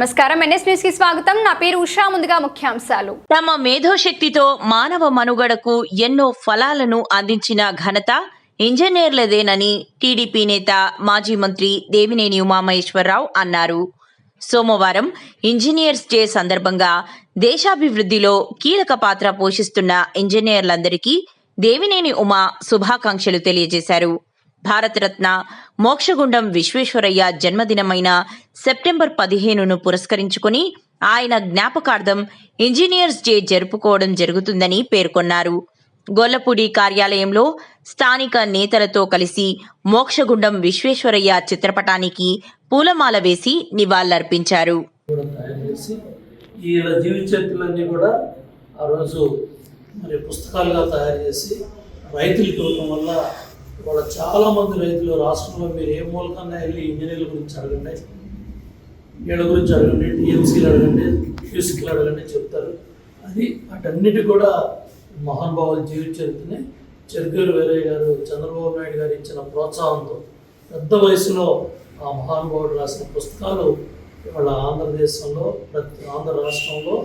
నమస్కారం. ఎన్ఎస్ న్యూస్కి స్వాగతం. నా పేరు ఉషా. ముందుగా ముఖ్యాంశాలు. తమ మేధోశక్తితో మానవ మనుగడకు ఎన్నో ఫలాలను అందించిన ఘనత ఇంజనీర్లదేనని టీడీపీ నేత మాజీ మంత్రి దేవినేని ఉమామహేశ్వరరావు అన్నారు. సోమవారం ఇంజనీర్స్ డే సందర్భంగా దేశాభివృద్ధిలో కీలక పాత్ర పోషిస్తున్న ఇంజనీర్లందరికీ దేవినేని ఉమా శుభాకాంక్షలు తెలియజేశారు. భారతరత్న మోక్షగుండం విశ్వేశ్వరయ్య జన్మదినమైన సెప్టెంబర్ పదిహేనును పురస్కరించుకుని ఆయన జ్ఞాపకార్థం ఇంజనీర్స్ డే జరుపుకోవడం జరుగుతుందని పేర్కొన్నారు. గొల్లపూడి కార్యాలయంలో స్థానిక నేతలతో కలిసి మోక్షగుండం విశ్వేశ్వరయ్య చిత్రపటానికి పూలమాల వేసి నివాళులర్పించారు. వీళ్ళ కూడా ఆ రోజు మరి పుస్తకాలుగా తయారు చేసి రైతులకు ఇవ్వడం వల్ల వాళ్ళ చాలామంది రైతులు రాష్ట్రంలో మీరు ఏ మూలకన్నా వెళ్ళి ఇంజనీర్ల గురించి అడగండి. వీళ్ళ గురించి అడగండి టీఎంసీలు అడగండి క్యూసీలు అడగండి చెప్తారు. అది వాటన్నిటి కూడా మహానుభావుల జీవిత చరిత్రని చెరుకూరు వీరయ్య గారు చంద్రబాబు నాయుడు గారు ఇచ్చిన ప్రోత్సాహంతో పెద్ద వయసులో ఆ మహానుభావుడు రాసిన పుస్తకాలు ఇవాళ ఆంధ్రదేశంలో ప్రతి ఆంధ్ర రాష్ట్రంలో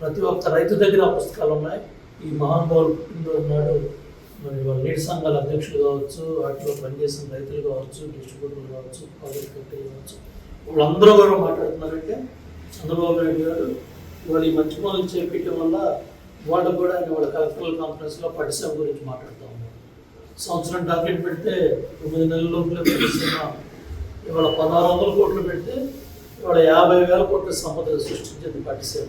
ప్రతి ఒక్క రైతు దగ్గర ఆ పుస్తకాలు ఉన్నాయి. ఈ మహానుభావులు పుట్టినరోజు నాడు మరి వాళ్ళ నీటి సంఘాల అధ్యక్షులు కావచ్చు వాటిలో పనిచేసిన రైతులు కావచ్చు డిస్ట్రిబ్యూటర్లు కావచ్చు ప్రాజెక్ట్ కట్టెలు కావచ్చు వాళ్ళందరూ కూడా మాట్లాడుతున్నారంటే చంద్రబాబు నాయుడు గారు వాళ్ళు ఈ మంచి పనులు చేపించడం వల్ల వాళ్ళు కూడా ఆయన వాళ్ళ కలెక్టరల్ కాన్ఫరెన్స్లో పట్టిసీమ గురించి మాట్లాడుతూ ఉన్నారు. సంవత్సరం టార్గెట్ పెడితే తొమ్మిది నెలల లోపల ఇవాళ పదహారు వందల కోట్లు పెడితే ఇవాళ యాభై వేల కోట్ల సంపద సృష్టించింది పట్టిసీమ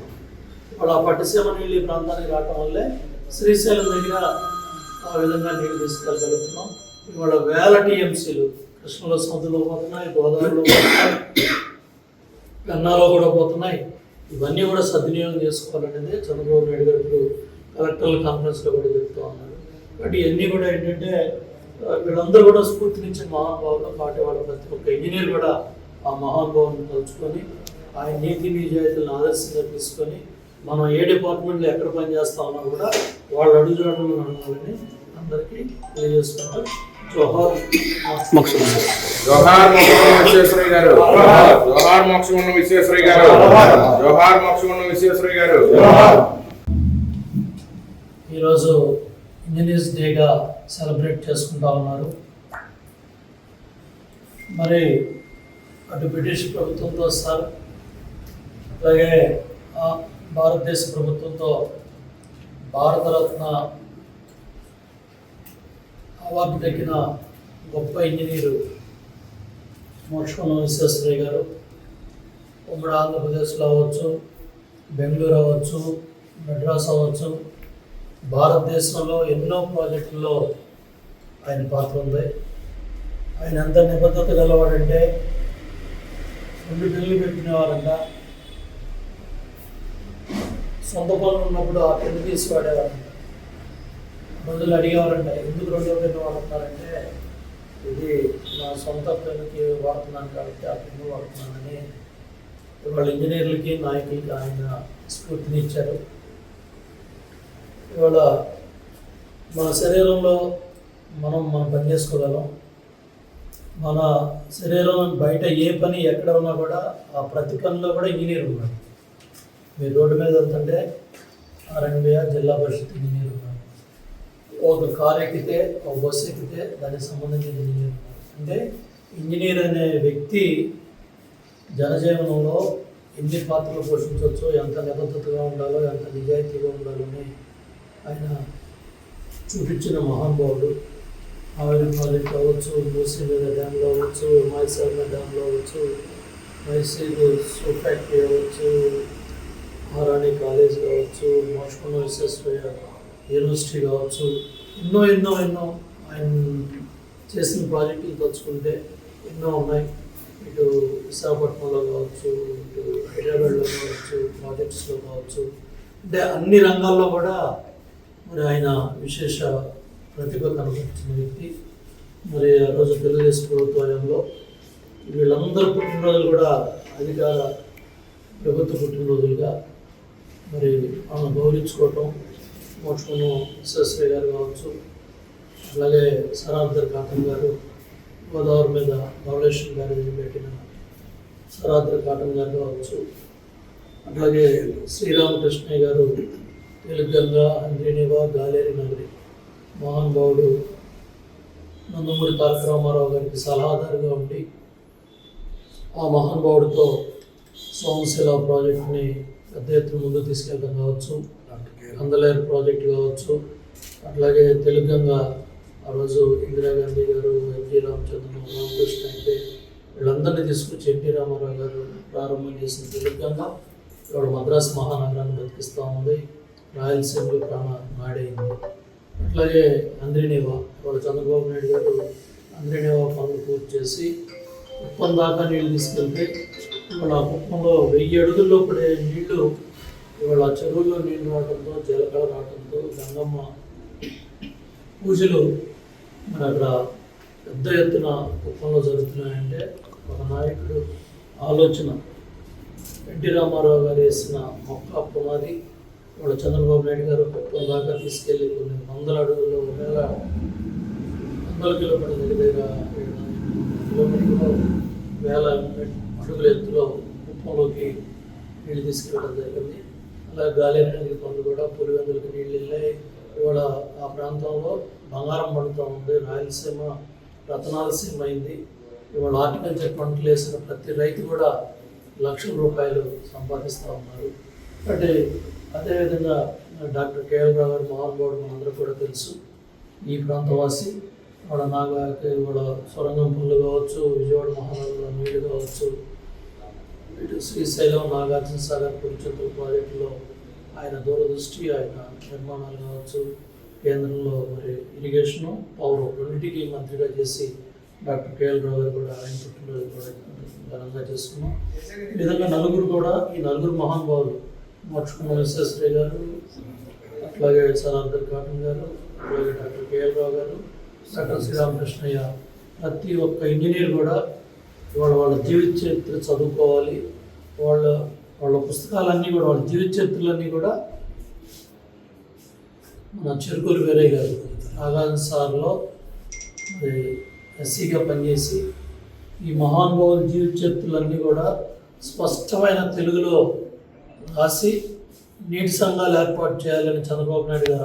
ఇవాళ ఆ పట్టిసీమ నీళ్ళు ఈ ప్రాంతానికి రావటం వల్లే శ్రీశైలం దగ్గర ఆ విధంగా నీళ్ళు తీసుకెళ్ళగలుగుతున్నాం. ఇవాళ వేల టీఎంసీలు కృష్ణలో సముద్రంలో పోతున్నాయి గోదావరిలో పోతున్నాయి గన్నాలో కూడా పోతున్నాయి. ఇవన్నీ కూడా సద్వినియోగం చేసుకోవాలనేది చంద్రబాబు నాయుడు గారు ఇప్పుడు కలెక్టర్ల కాన్ఫరెన్స్లో కూడా చెప్తూ ఉన్నారు. కాబట్టి ఇవన్నీ కూడా ఏంటంటే వీళ్ళందరూ కూడా స్ఫూర్తినిచ్చిన మహానుభావులు కాబట్టి వాళ్ళ ప్రతి ఒక్క ఇంజనీర్ కూడా ఆ మహానుభావుని తలుచుకొని ఆయన నీతి నిజాయితీలను ఆదర్శంగా తీసుకొని మనం ఏ డిపార్ట్మెంట్లో ఎక్కడ పని చేస్తా ఉన్నా కూడా వాళ్ళ అడుగుజాడలు నడవాలని అందరికీ జోహార్ జోహార్ విశ్వేశ్వరయ్య గారు. జోహార్. మోక్షగుండం విశ్వేశ్వరయ్య గారు. జోహార్. మోక్షగుండం విశ్వేశ్వరయ్య గారు. ఈరోజు ఇంజనీర్స్ డేగా సెలబ్రేట్ చేసుకుంటా ఉన్నారు. మరి అటు బ్రిటిష్ ప్రభుత్వంతో సార్ అలాగే ఆ భారతదేశ ప్రభుత్వంతో భారతరత్న అవార్డు దక్కిన గొప్ప ఇంజనీరు మోక్షకున్న విశ్వేశ్వరయ్య గారు. ఉమ్మడి ఆంధ్రప్రదేశ్లో అవ్వచ్చు బెంగళూరు అవ్వచ్చు మెడ్రాస్ అవ్వచ్చు భారతదేశంలో ఎన్నో ప్రాజెక్టుల్లో ఆయన పాత్ర ఉంది. ఆయన ఎంత నిబద్ధత గలవాడంటే రెండు పెళ్ళి పెట్టినవారంట సొంత పనులు ఉన్నప్పుడు ఆ పెళ్ళి తీసి మందులు అడిగేవారంట ఎందుకు రెండు పెన్ను వాడుతున్నారంటే ఇది నా సొంత పెన్నుకి వాడుతున్నాను కాబట్టి ఆ పెన్ను వాడుతున్నానని వాళ్ళ ఇంజనీర్లకి నాయకులకి ఆయన స్ఫూర్తినిచ్చారు ఇవాళ మన శరీరంలో మనం మనం పని చేసుకోగలం. మన శరీరం బయట ఏ పని ఎక్కడ ఉన్నా కూడా ఆ ప్రతి పనిలో కూడా ఇంజనీర్ ఉన్నాడు. మీరు రోడ్డు మీద వెళ్తుంటే ఆర్ఎన్బిఆ జిల్లా పరిషత్ ఇంజనీర్ ఉన్నాడు ఒక కార్ ఎక్కితే ఒక బస్సు ఎక్కితే దానికి సంబంధించిన ఇంజనీర్ అంటే ఇంజనీర్ అనే వ్యక్తి జనజీవనంలో ఎన్ని పాత్రలు పోషించవచ్చో ఎంత నిబద్ధతగా ఉండాలో ఎంత నిజాయితీగా ఉండాలని ఆయన చూపించిన మహానుభావుడు. ఆవిరి ప్రాజెక్ట్ అవ్వచ్చు? మూసీ మీద డ్యామ్లో అవ్వచ్చు? మైసూర్ డ్యామ్లో అవ్వచ్చు? మైసూరు సూ ఫ్యాక్టరీ అవ్వచ్చు? మహారాణి కాలేజ్ కావచ్చు మోషకున్న విశ్వేశ్వరయ్య యూనివర్సిటీ కావచ్చు ఎన్నో ఎన్నో ఎన్నో ఆయన చేసిన ప్రాజెక్టులు తలుచుకుంటే ఎన్నో ఉన్నాయి. ఇటు విశాఖపట్నంలో కావచ్చు ఇటు హైదరాబాద్లో కావచ్చు ప్రాజెక్ట్స్లో కావచ్చు. అంటే అన్ని రంగాల్లో కూడా మరి ఆయన విశేష ప్రతిభ కనబడుతున్న వ్యక్తి. మరి ఆ రోజు తెలుగుదేశం ప్రభుత్వంలో వీళ్ళందరూ పుట్టినరోజులు కూడా అధికార ప్రభుత్వ పుట్టినరోజులుగా మరి ఆమె గౌరవించుకోవటం మోక్షము విశ్వేశ్వరయ్య గారు కావచ్చు అలాగే సరార్థర్ కాటన్ గారు గోదావరి మీద ధవళేశ్వర్ గారు పెట్టిన సరాద్రి కాటన్ గారు కావచ్చు అట్లాగే శ్రీరామకృష్ణయ్య గారు తెలుగంగా అంద్రినివా గాలేరి నగరి మహానుభావుడు నందమూరి తారక రామారావు గారికి సలహాదారుగా ఉండి ఆ మహానుభావుడితో సోమశిల ప్రాజెక్ట్ని పెద్ద ఎత్తున ముందు తీసుకెళ్ళడం కావచ్చు అందలేరు ప్రాజెక్టు కావచ్చు. అట్లాగే తెలుగంగా ఆ రోజు ఇందిరాగాంధీ గారు ఎన్టీ రామచంద్రన్ రామకృష్ణ అయితే వీళ్ళందరినీ తీసుకొచ్చి ఎన్టీ రామారావు గారు ప్రారంభం చేసిన తెలుగంగా ఇవాళ మద్రాసు మహానగరాన్ని బతికిస్తూ ఉంది. రాయలసీమలో ప్రాణ నాడైంది. అట్లాగే అంద్రినేవా వాళ్ళ చంద్రబాబు నాయుడు గారు అంద్రినేవా పనులు పూర్తి చేసి కుప్పం దాకా నీళ్ళు తీసుకెళ్తే ఇవాళ ఆ కుప్పంలో వెయ్యి అడుగుల్లో పడే నీళ్ళు ఇవాళ చెరువులో చెరువుల్లో నీళ్ళు రావడంతో జలకళ రావడంతో గంగమ్మ పూజలు మరి అక్కడ పెద్ద ఎత్తున కుప్పంలో జరుగుతున్నాయంటే ఒక నాయకుడు ఆలోచన. ఎన్టీ రామారావు గారు వేసిన మొక్క పునాది వాళ్ళ చంద్రబాబు నాయుడు గారు కుప్పం దాకా తీసుకెళ్ళి కొన్ని వందల అడుగుల్లో వేల వందల కిలోమీటర్ల దగ్గర కిలోమీటర్లో వేల అడుగుల ఎత్తులో కుప్పంలోకి నీళ్ళు తీసుకెళ్ళడం జరిగింది. అలా గాలేరు నది పనులు కూడా పులివెందులకు నీళ్ళు వెళ్ళాయి. ఇవాళ ఆ ప్రాంతంలో బంగారం పండుతూ ఉంది. రాయలసీమ రతనాలసీమ అయింది. ఇవాళ హార్టికల్చర్ పంటలు వేసిన ప్రతి రైతు కూడా లక్షల రూపాయలు సంపాదిస్తూ ఉన్నారు. అంటే అదేవిధంగా డాక్టర్ కేఎల్ రావు గారు మహానుభావుడు మనందరూ కూడా తెలుసు. ఈ ప్రాంతవాసి వాళ్ళ కూడా వాళ్ళ సొరంగం పుల్లు కావచ్చు విజయవాడ మహానగరంలో నీళ్ళు కావచ్చు. ఇటు శ్రీశైలం నాగార్జున సాగర్ పురుచంద్ర ప్రాజెక్టులో ఆయన దూరదృష్టి ఆయన నిర్మాణాలు కావచ్చు. కేంద్రంలో మరి ఇరిగేషను పవర్ రెండింటికి మంత్రిగా చేసి డాక్టర్ కేఎల్ రావు గారు కూడా ఆయన పుట్టినరోజు కూడా ఘనంగా చేసుకున్నాం. ఈ విధంగా నలుగురు కూడా ఈ నలుగురు మహానుభావులు మోక్షకుమార్ విశ్వశ్రీ గారు అట్లాగే సరార్దర్ కాటన్ గారు అలాగే డాక్టర్ కేఎల్ రావు గారు సకల శ్రీరామకృష్ణయ్య ప్రతి ఒక్క ఇంజనీర్ కూడా వాళ్ళ వాళ్ళ జీవిత చరిత్ర చదువుకోవాలి. వాళ్ళ వాళ్ళ పుస్తకాలన్నీ కూడా వాళ్ళ జీవిత చరిత్రలన్నీ కూడా మన చెరుకూరు వేరే గారు నాగార్జున సార్లో మరి ఎస్సీగా పనిచేసి ఈ మహానుభావుల జీవిత చరిత్రలన్నీ కూడా స్పష్టమైన తెలుగులో రాసి నీటి సంఘాలు ఏర్పాటు చేయాలని చంద్రబాబు నాయుడు గారు